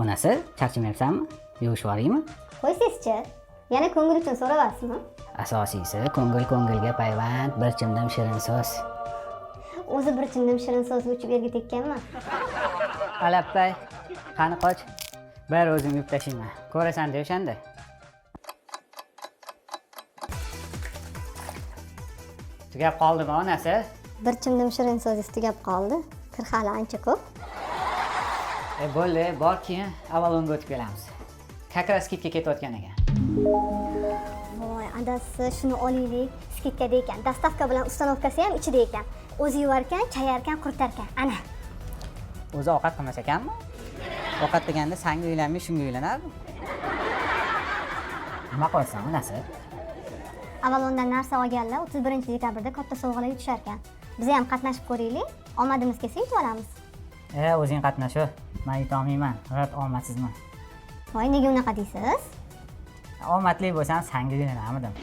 onasi charchamayapsanmi yuvishib yuboraymi qo'ysangizchi yana ko'ngil uchun so'rayapsizmi asosiysi ko'ngil ko'ngilga payvand bir chimdim shirin so'z. O'zi bir chimdim shirin so'zga uchib yerga tekkanman alappay qani qoch? Bari o'zim yuvib tashlayman ko'rasan de o'shanda tugab qoldimi onasi? Bir chimdim shirin so'zingiz tugab qoldi. Kir hali ancha ko'p e bo'ldi bor keyin avalonga o'tib kelamiz. Раз skidga ketayotgan ekan. Voy adasi shuni olaylik. Skitkada ekan dostavka bilan ustanovkasi ham ichida ekan. O'zi yuvarkan chayarkan quritarkan ana. O'zi ovqat qilmas ekanmi? Ovqat deganda sanga uylanmay shunga uylanardi nima qilasan onasi? Avalondan narsa olganlar o'ttiz birinchi dekabrda katta sovg'alar yutisharkan biz ham qatnashib ko'raylik. Omadimiz kelsa yutib olamiz e o'zing qatnashu. Man yutolmayman g'ayat omadsizman voy nega unaqa deysiz? Omadli bo'lsam sanga uylanarmidim